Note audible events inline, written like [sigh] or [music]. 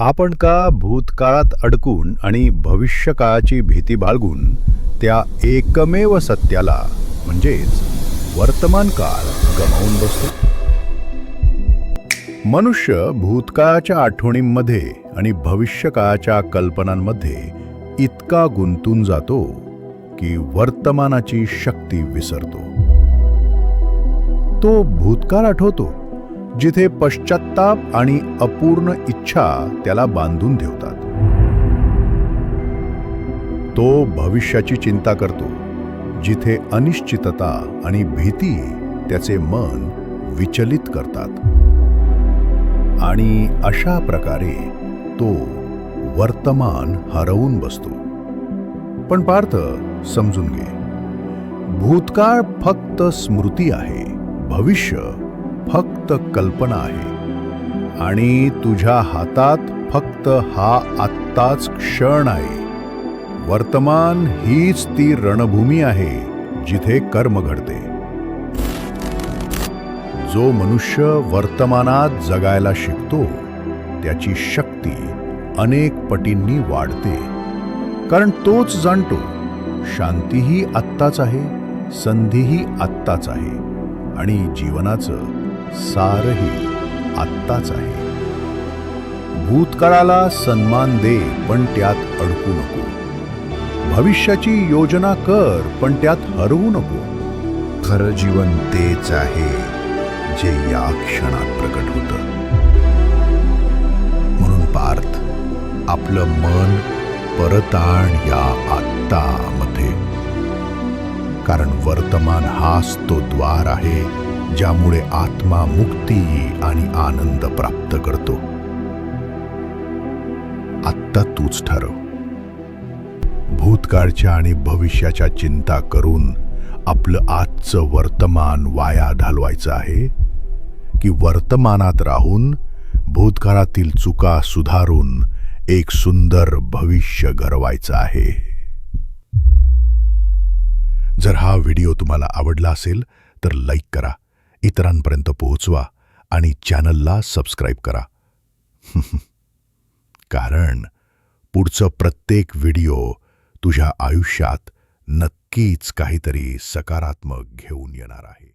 आपण का भूतकाळात अडकून आणि भविष्यकाळाची भीती बाळगून त्या एकमेव सत्याला म्हणजेच वर्तमान काळ गमावून बसतो? मनुष्य भूतकाळाच्या आठवणींमध्ये आणि भविष्यकाळाच्या कल्पनांमध्ये इतका गुंतून जातो की वर्तमानाची शक्ती विसरतो. तो भूतकाळ आठवतो. जिथे पश्चाताप आणि अपूर्ण इच्छा त्याला बांधून ठेवतात. तो भविष्याची चिंता करतो जिथे अनिश्चितता आणि भीती त्याचे मन विचलित करतात. आणि अशा प्रकारे तो वर्तमान हरवून बसतो. पण पार्थ समजून घे. भूतकाळ फक्त स्मृती आहे भविष्य फक्त कल्पना आहे. आणि तुझ्या हातात फक्त हा आत्ताच क्षण आहे. वर्तमान हीच ती रणभूमी आहे जिथे कर्म घडते. जो मनुष्य वर्तमानात जगायला शिकतो त्याची शक्ती अनेक पटींनी वाढते. कारण तोच जाणतो शांतीही आत्ताच आहे संधीही आत्ताच आहे. आणि जीवनाचं सारही आत्ताच आहे. भूतकाळाला सन्मान दे पण त्यात अडकू नको. भविष्याची योजना कर पण त्यात हरवू नको. खरं जीवन तेच आहे जे या क्षणात प्रकट होतं. म्हणून पार्थ आपलं मन परताण या आत्तामध्ये. कारण वर्तमान हाच तो द्वार आहे ज्यामुळे आत्मा मुक्ती आणि आनंद प्राप्त करतो. आत्ता तूच ठरव. भूतकाळच्या आणि भविष्याच्या चिंता करून आपलं आजचं वर्तमान वाया घालवायचं आहे? की वर्तमानात राहून भूतकाळातील चुका सुधारून एक सुंदर भविष्य घडवायचं आहे? जर हा व्हिडिओ तुम्हाला आवडला असेल तर लाईक करा. इतरांपर्यंत पोहोचवा आणि चॅनलला सबस्क्राईब करा. [laughs] कारण पुढचं प्रत्येक व्हिडिओ तुझ्या आयुष्यात नक्कीच काहीतरी सकारात्मक घेऊन येणार आहे.